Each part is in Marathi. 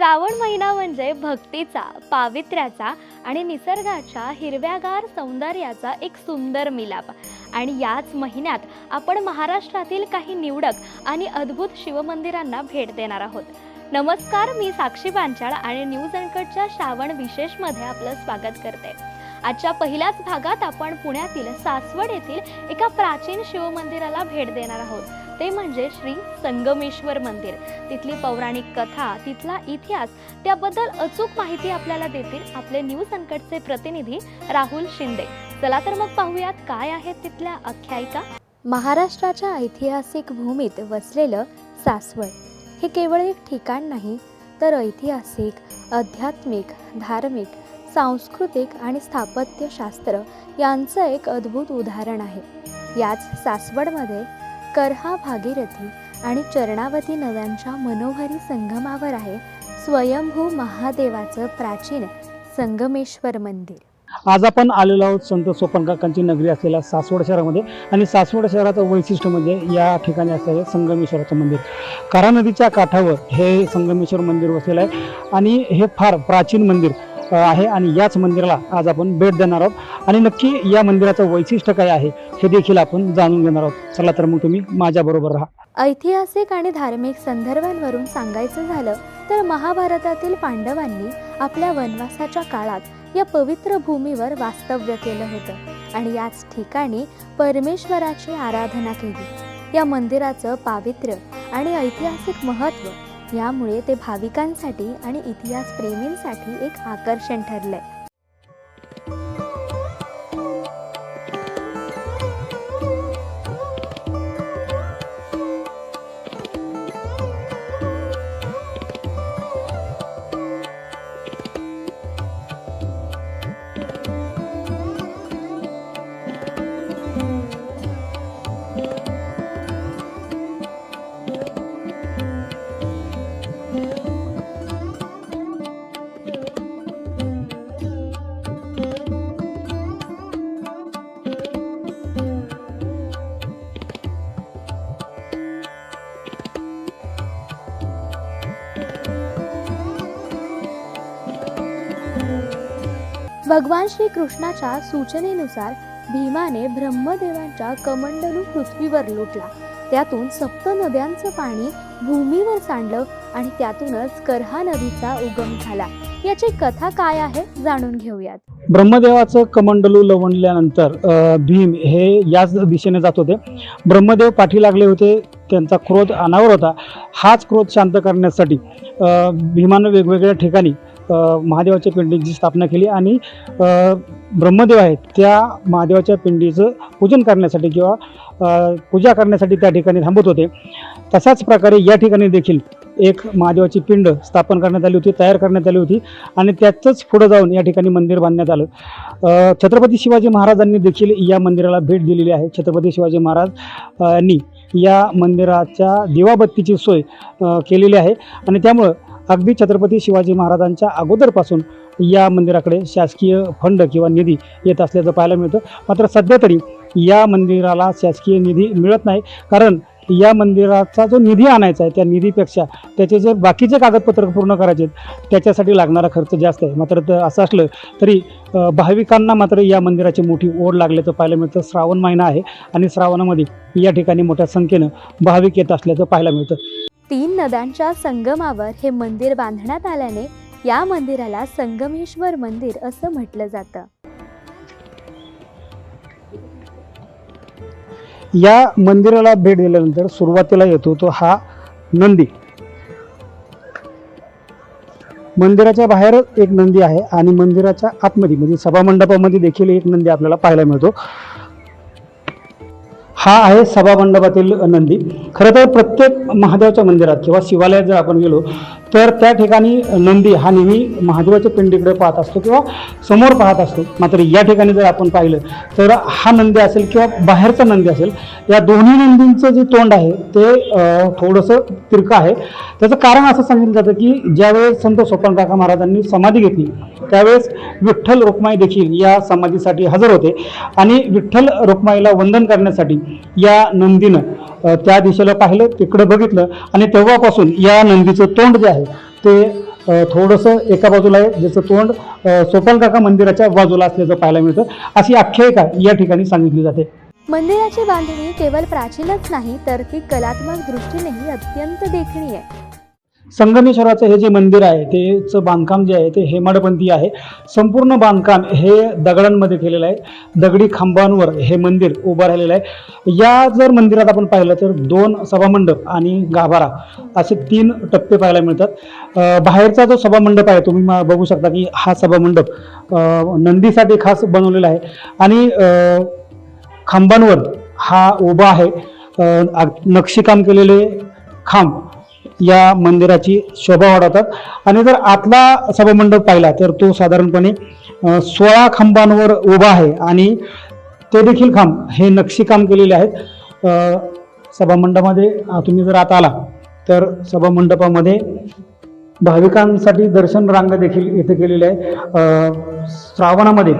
श्रावण महिना म्हणजे भक्तीचा पावित्र्याचा आणि निसर्गाच्या हिरव्यागार सौंदर्याचा एक सुंदर मिलाप. आणि याच महिन्यात आपण महाराष्ट्रातील काही निवडक आणि अद्भुत शिवमंदिरांना भेट देणार आहोत. नमस्कार मी साक्षी पांचाळ आणि न्यूज अँकटच्या श्रावण विशेषमध्ये आपलं स्वागत करते. आजच्या पहिल्याच भागात आपण पुण्यातील सासवड येथील एका प्राचीन शिवमंदिराला भेट देणार आहोत. ते म्हणजे श्री संगमेश्वर मंदिर. तिथली पौराणिक कथा तिथला इतिहास त्याबद्दल अचूक माहिती आपल्याला देतील आपले न्यूज संकटचे प्रतिनिधी राहुल शिंदे. चला तर मग पाहूयात काय आहेत तिथल्या आख्यायिका. महाराष्ट्राच्या ऐतिहासिक भूमीत वसलेलं सासवड हे केवळ एक ठिकाण नाही तर ऐतिहासिक आध्यात्मिक धार्मिक सांस्कृतिक आणि स्थापत्यशास्त्र यांचं एक अद्भुत उदाहरण आहे. याच सासवडमध्ये करहा भागीरथी आणि चरणावती नद्यांच्या मनोहरी संगमावर आहे स्वयंभू महादेवाचं प्राचीन संगमेश्वर मंदिर. आज आपण आलेलो आहोत संत सोपन काकांची नगरी असलेल्या सासवड शहरामध्ये आणि सासवड शहराचं वैशिष्ट्य म्हणजे या ठिकाणी असलेलं संगमेश्वराचं मंदिर. करा नदीच्या काठावर हे संगमेश्वर मंदिर वसलेलं आहे आणि हे फार प्राचीन मंदिर. आहे आणि याच मंदिराला आज आपण भेट देणार आहोत. आणि नक्की या मंदिराचं वैशिष्ट्य काय आहे हे देखील आपण जाणून घेणार आहोत. चला तर मग तुम्ही माझ्याबरोबर राहा. ऐतिहासिक आणि धार्मिक संदर्भांवरून सांगायचं झालं तर महाभारतातील पांडवांनी आपल्या वनवासाच्या काळात या पवित्र भूमीवर वास्तव्य केलं होतं. आणि याच ठिकाणी परमेश्वराची आराधना केली. या मंदिराचं पावित्र्य आणि ऐतिहासिक महत्त्व यामुळे ते भाविकांसाठी आणि इतिहास प्रेमींसाठी एक आकर्षण ठरलंय. भगवान श्री कृष्णाच्या सूचनेनुसार भीमाने ब्रह्मदेवांच्या कमंडलू पृथ्वीवर लुटला. त्यातून सप्त नद्यांचं पाणी भूमीवर सांडलं आणि त्यातूनच करहा नदीचा उगम झाला. याची कथा काय आहे जाणून घेऊयात. ब्रह्मदेवाचं कमंडलू लवणल्यानंतर भीम हे याच दिशेने जात होते. ब्रह्मदेव पाठी लागले होते. त्यांचा क्रोध अनावर होता. हाच क्रोध शांत करण्यासाठी भीमानं वेगवेगळ्या ठिकाणी महादेवाच्या पिंडीची स्थापना केली आणि ब्रह्मदेव आहेत त्या महादेवाच्या पिंडीचं पूजन करण्यासाठी किंवा पूजा करण्यासाठी त्या ठिकाणी थांबत होते. तशाच प्रकारे या ठिकाणी देखील एक महादेवाची पिंड स्थापन करण्यात आली होती तयार करण्यात आली होती आणि त्याचंच पुढं जाऊन या ठिकाणी मंदिर बांधण्यात आलं. छत्रपती शिवाजी महाराजांनी देखील या मंदिराला भेट दिलेली आहे. छत्रपती शिवाजी महाराज यांनी या मंदिराच्या दिवाबत्तीची सोय केलेली आहे आणि त्यामुळं अगदी छत्रपती शिवाजी महाराजांच्या अगोदरपासून या मंदिराकडे शासकीय फंड किंवा निधी येत असल्याचं पाहायला मिळतं. मात्र सध्या तरी या मंदिराला शासकीय निधी मिळत नाही. कारण या मंदिराचा जो निधी आणायचा आहे त्या निधीपेक्षा त्याचे जे बाकीचे कागदपत्र पूर्ण करायचे आहेत त्याच्यासाठी लागणारा खर्च जास्त आहे. मात्र तर असं असलं तरी भाविकांना मात्र या मंदिराची मोठी ओढ लागल्याचं पाहायला मिळतं. श्रावण महिना आहे आणि श्रावणामध्ये या ठिकाणी मोठ्या संख्येनं भाविक येत असल्याचं पाहायला मिळतं. तीन नद्यांच्या संगमावर हे मंदिर बांधण्यात आल्याने या मंदिराला संगमेश्वर मंदिर असं म्हटलं जातं. या मंदिराला भेट दिल्यानंतर सुरुवातीला येतो तो हा नंदी. मंदिराच्या बाहेर एक नंदी आहे आणि मंदिराच्या आतमध्ये म्हणजे सभामंडपामध्ये देखील एक नंदी आपल्याला पाहायला मिळतो. हा आहे सभामंडपातील नंदी. खरं तर प्रत्येक महादेवाच्या मंदिरात किंवा शिवालयात जर आपण गेलो तर त्या ठिकाणी नंदी हा नेहमी महादेवाच्या पिंडीकडे पाहत असतो किंवा समोर पाहत असतो. मात्र या ठिकाणी जर आपण पाहिलं तर हा नंदी असेल किंवा बाहेरचा नंदी असेल या दोन्ही नंदींचं जे तोंड आहे ते थोडंसं तिरकं आहे. त्याचं कारण असं सांगितलं जातं की ज्यावेळेस संत सोपान काका महाराजांनी समाधी घेतली त्यावेळेस विठ्ठल रुक्माई देखील या समाधीसाठी हजर होते. आणि विठ्ठल रुक्माईला वंदन करण्यासाठी या नंदीनं त्या दिशेला पाहिलं तिकडं बघितलं आणि तेव्हापासून या नंदीचं तोंड जे आहे ते थोडंसं एका बाजूला आहे ज्याचं तोंड अ, सोपानकाका मंदिराच्या बाजूला असल्याचं पाहायला मिळतं. अशी आख्यायिका या ठिकाणी सांगितली जाते. मंदिराची बांधणी केवळ प्राचीनच नाही तर ती कलात्मक दृष्टीनेही अत्यंत देखणी आहे. संगमेश्वराचं हे जे मंदिर आहे तेचं बांधकाम जे आहे ते हेमाडपंथी आहे. संपूर्ण बांधकाम हे दगडांमध्ये केलेलं आहे. दगडी खांबांवर हे मंदिर उभं राहिलेलं आहे. या जर मंदिरात आपण पाहिलं तर दोन सभामंडप आणि गाभारा असे तीन टप्पे पाहायला मिळतात. बाहेरचा जो सभामंडप आहे तुम्ही मा- बघू शकता की हा सभामंडप नंदीसाठी खास बनवलेला आहे. आणि खांबांवर हा उभा आहे. नक्षीकाम केलेले खांब या मंदिराची शोभा वाढवतात. आणि जर आतला सभामंडप पाहिला तर तो साधारणपणे सोळा खांबांवर उभा आहे. आणि ते देखील खांब हे नक्षीकाम केलेले आहेत. सभामंडपामध्ये तुम्ही जर आत आला तर सभामंडपामध्ये भाविकांसाठी दर्शन रांग देखील इथे केलेली आहे श्रावणामध्ये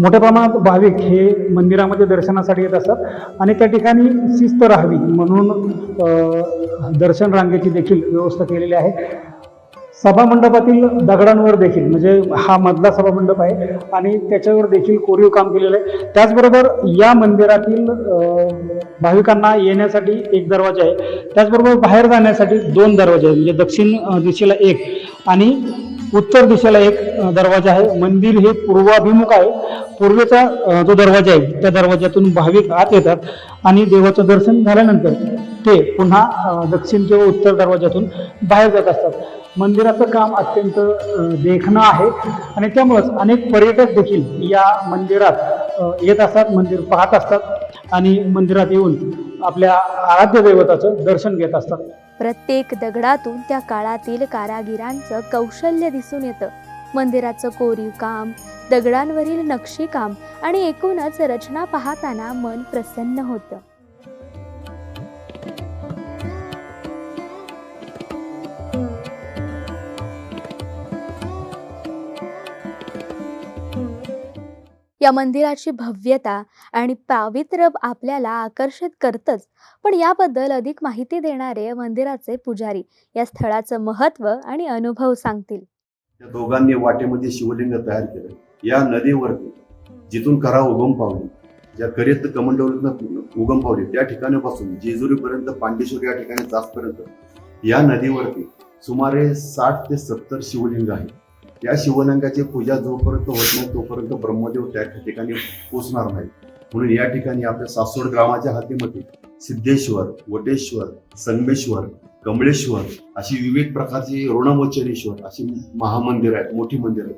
मोठ्या प्रमाणात भाविक हे मंदिरामध्ये दर्शनासाठी येत असतात. आणि त्या ठिकाणी शिस्त राहावी म्हणून दर्शन रांगेची देखील व्यवस्था केलेली आहे. सभामंडपातील दगडांवर देखील म्हणजे हा मधला सभामंडप आहे आणि त्याच्यावर देखील कोरीव काम केलेलं आहे. त्याचबरोबर या मंदिरातील भाविकांना येण्यासाठी एक दरवाजा आहे. त्याचबरोबर बाहेर जाण्यासाठी दोन दरवाजे आहेत म्हणजे दक्षिण दिशेला एक आणि उत्तर दिशेला एक दरवाजा आहे. मंदिर हे पूर्वाभिमुख आहे. पूर्वेचा जो दरवाजा आहे त्या दरवाज्यातून भाविक आत येतात आणि देवाचं दर्शन झाल्यानंतर ते पुन्हा दक्षिण किंवा उत्तर दरवाज्यातून बाहेर जात असतात. मंदिराचं काम अत्यंत देखणं आहे आणि त्यामुळंच अनेक पर्यटक देखील या मंदिरात येत असतात मंदिर पाहत असतात आणि मंदिरात येऊन आपल्या आराध्य दैवताचं दर्शन घेत असतात. प्रत्येक दगडातून त्या काळातील कारागिरांचं कौशल्य दिसून येतं. मंदिराचं कोरीव काम दगडांवरील नक्षीकाम आणि एकूणच रचना पाहताना मन प्रसन्न होतं. या मंदिराची भव्यता आणि पावित्र्य आपल्याला आकर्षित करतच. पण याबद्दल अधिक माहिती देणारे मंदिराचे पुजारी या स्थळाचं महत्त्व आणि अनुभव सांगतील. त्या दोघांनी वाटेमध्ये शिवलिंग तयार केलं. या नदीवरती जिथून करा उगम पावली. ज्या करीत कमंडवलीत उगम पावली. त्या ठिकाणापासून जेजुरीपर्यंत पांडेश्वर या ठिकाणी जास्तपर्यंत या नदीवरती सुमारे साठ ते सत्तर शिवलिंग आहेत. या शिवलिंगाची पूजा जोपर्यंत होत नाही तोपर्यंत ब्रह्मदेव त्या ठिकाणी पोचणार नाही. म्हणून या ठिकाणी आपल्या सासवड ग्रामाच्या हातीमध्ये सिद्धेश्वर वटेश्वर संगमेश्वर कमळेश्वर अशी विविध प्रकारची ऋणमोचनेश्वर अशी महामंदिर आहेत मोठी मंदिर आहेत.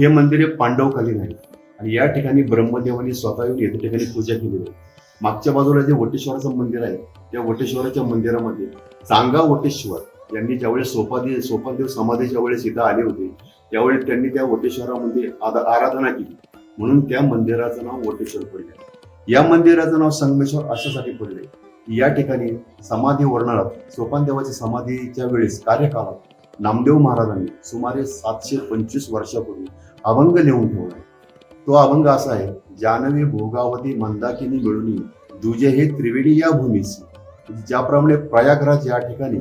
हे मंदिरे पांडवकालीन आहेत. आणि या ठिकाणी ब्रह्मदेवाने स्वतः येऊन या ठिकाणी पूजा केली आहे. मागच्या बाजूला जे वटेश्वराचं मंदिर आहे त्या वटेश्वराच्या मंदिरामध्ये चांगा वटेश्वर यांनी ज्यावेळेस सोपादेव सोपादेव समाधीच्या वेळेस इथं आले होते त्यावेळी त्यांनी त्या वटेश्वरामध्ये आराधना केली. म्हणून त्या मंदिराचं नाव वटेश्वर पडले. या मंदिराचं नाव संगमेश्वर अशासाठी पडले या ठिकाणी समाधी वर्णनात सोपानदेवाच्या समाधीच्या वेळेस कार्यकाळात नामदेव महाराजांनी सुमारे सातशे पंचवीस वर्षापूर्वी अभंग लिहून ठेवला. आहे तो अभंग असा आहे जानवी भोगावती मंदाकिनी मिळून दुजे हे त्रिवेणी या भूमीस. ज्याप्रमाणे प्रयागराज या ठिकाणी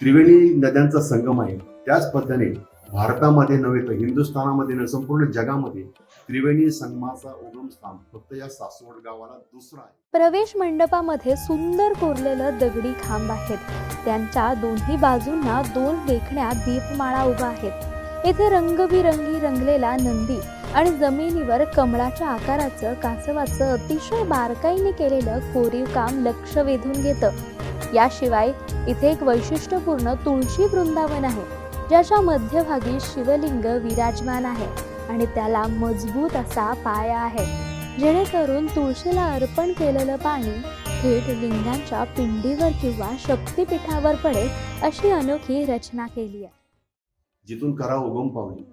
त्रिवेणी नद्यांचा संगम आहे त्याच पद्धतीने भारतामध्ये नव्हे तर हिंदुस्थानामध्ये नव्हे संपूर्ण जगामध्ये त्रिवेणी संगमाचा उगम स्थान फक्त या सासवड गावाला दुसरा आहे. प्रवेश मंडपामध्ये सुंदर कोरलेलं दगडी खांब आहेत. त्यांच्या दोन्ही बाजूंना दोन देखण्या दीपमाळा उभा आहेत येथे रंगबिरंगी रंगलेला नंदी आणि जमिनीवर कमळाच्या आकाराचं कासवाचं अतिशय बारकाईने केलेलं कोरीव काम लक्ष वेधून घेतं. याशिवाय इथे एक वैशिष्ट्यपूर्ण तुळशी वृंदावन आहे. ज्याच्या मध्यभागी शिवलिंग विराजमान आहे आणि त्याला मजबूत असा पाया आहे. जेणेकरून तुळशीला अर्पण केलेलं पाणी थेट लिंगांच्या पिंडीवर किंवा शक्तिपीठावर पडेल अशी अनोखी रचना केली आहे. जिथून करा उगम पावली.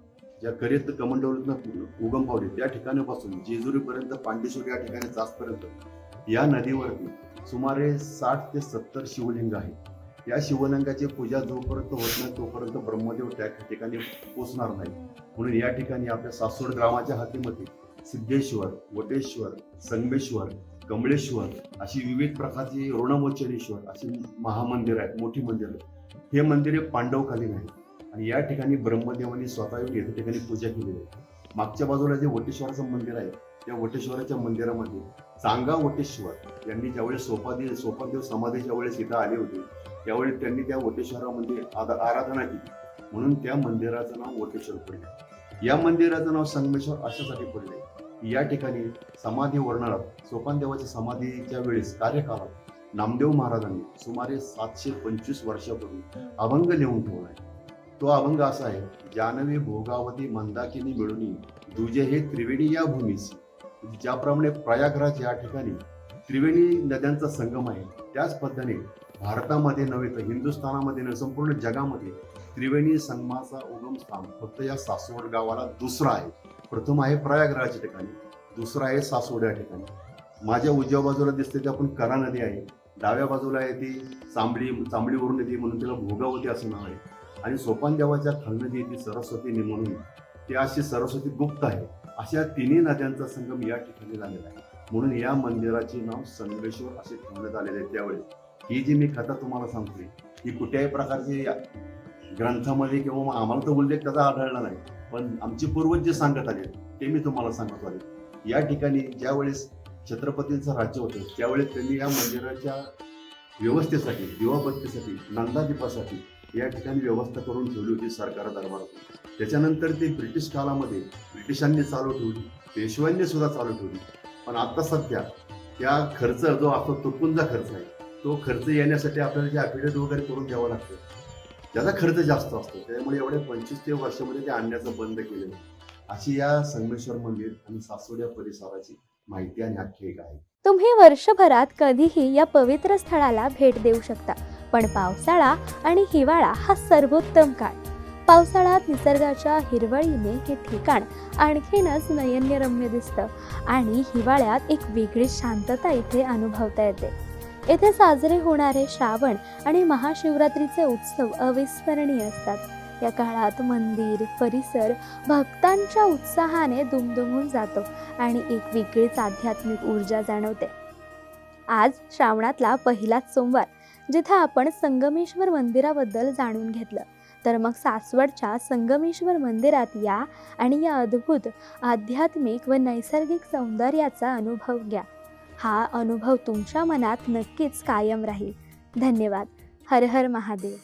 ज्या करीत कमंडवलीतनं उगम पावली त्या ठिकाणापासून जेजुरीपर्यंत पांडेश्वर या ठिकाणी जास्तपर्यंत या नदीवरती सुमारे साठ ते सत्तर शिवलिंग आहे या शिवलिंगाची पूजा जोपर्यंत होत नाही तोपर्यंत ब्रह्मदेव त्या ठिकाणी पोचणार नाही. म्हणून या ठिकाणी आपल्या सासवड ग्रामाच्या हातीमध्ये सिद्धेश्वर वटेश्वर संगमेश्वर कमळेश्वर अशी विविध प्रकारची ऋणमोचनेश्वर अशी महामंदिर आहेत मोठी मंदिर आहेत. हे मंदिरे पांडवकालीन आहेत आणि या ठिकाणी ब्रह्मदेवांनी स्वतः येऊन या ठिकाणी पूजा केलेली आहे. मागच्या बाजूला जे वटेश्वराचं मंदिर आहे त्या वटेश्वराच्या मंदिरामध्ये चांगा वटेश्वर यांनी ज्यावेळेस सोपादेव सोपादेव समाधीच्या वेळेस इथं आले होते त्यावेळी त्यांनी त्या वटेश्वरामध्ये आदा- आराधना केली. म्हणून त्या मंदिराचं नाव वटेश्वर पडले. या मंदिराचं नाव संगमेश्वर अशासाठी पडले की या ठिकाणी समाधी वर्णनात सोपानदेवाच्या समाधीच्या वेळेस कार्यकाळात नामदेव महाराजांनी सुमारे सातशे पंचवीस वर्षापूर्वी अभंग लिहून ठेवला आहे. तो अभंग असा आहे जानवी भोगावती मंदाकिनी मिळून दुजे हे त्रिवेणी या भूमीस. ज्याप्रमाणे प्रयागराज या ठिकाणी त्रिवेणी नद्यांचा संगम आहे त्याच पद्धतीने भारतामध्ये नव्हे तर हिंदुस्थानामध्ये नव्हे संपूर्ण जगामध्ये त्रिवेणी संगमाचा उगम स्थान फक्त या सासवड गावाला दुसरा आहे. प्रथम आहे प्रयागराजच्या ठिकाणी दुसरा आहे सासवड या ठिकाणी. माझ्या उजव्या बाजूला दिसते ते आपण करा नदी आहे. डाव्या बाजूला आहे ती चांबडी चांबडीवरून नदी म्हणून तिला भोगावती असं नाव आहे. आणि सोपान देवाच्या खालनदी ती सरस्वती म्हणून. ती अशी सरस्वती गुप्त आहे. अशा तिन्ही नद्यांचा संगम या ठिकाणी झालेला आहे. म्हणून या मंदिराचे नाव संगमेश्वर असे ठेवण्यात आलेले आहे त्यावेळेस. ही जी मी कथा तुम्हाला सांगतोय ही कुठल्याही प्रकारची ग्रंथामध्ये किंवा आम्हाला तर उल्लेख त्याचा आढळला नाही. पण आमचे पूर्वज जे सांगत आले ते मी तुम्हाला सांगत आले. या ठिकाणी ज्यावेळेस छत्रपतींचं राज्य होतं त्यावेळेस त्यांनी या मंदिराच्या व्यवस्थेसाठी दिवाबत्तीसाठी नंदादीपासाठी या ठिकाणी व्यवस्था करून ठेवली होती सरकार दरबारात. त्याच्यानंतर ते ब्रिटिश काळामध्ये ब्रिटिशांनी चालू ठेवली पेशव्यांनी सुद्धा चालू ठेवली. पण आता सध्या त्या खर्च जो असतो तुटपुंजा खर्च आहे. तो खर्च येण्यासाठी आपल्याला जे ॲफिडेविट वगैरे करून घ्यावं लागतं. त्याचा खर्च जास्त असतो त्यामुळे एवढ्या पंचवीस ते वर्षामध्ये ते आणण्याचं बंद केलेलं अशी या संगमेश्वर मंदिर आणि सासवड परिसराची माहिती आणि आख्यायिका आहे. तुम्ही वर्षभरात कधीही या पवित्र स्थळाला भेट देऊ शकता पण पावसाळा आणि हिवाळा हा सर्वोत्तम काळ. पावसाळ्यात निसर्गाच्या हिरवळीने हे ठिकाण आणखीनच नयनरम्य दिसतं आणि हिवाळ्यात एक वेगळी शांतता इथे अनुभवता येते. येथे साजरे होणारे श्रावण आणि महाशिवरात्रीचे उत्सव अविस्मरणीय असतात. या काळात मंदिर परिसर भक्तांच्या उत्साहाने दुमदुमून जातो आणि एक वेगळीच आध्यात्मिक ऊर्जा जाणवते. आज श्रावणातला पहिलाच सोमवार जिथे आपण संगमेश्वर मंदिराबद्दल जाणून घेतलं. तर मग सासवडच्या संगमेश्वर मंदिरात या आणि या अद्भुत आध्यात्मिक व नैसर्गिक सौंदर्याचा अनुभव घ्या. हा अनुभव तुमच्या मनात नक्कीच कायम राहील. धन्यवाद. हर हर महादेव.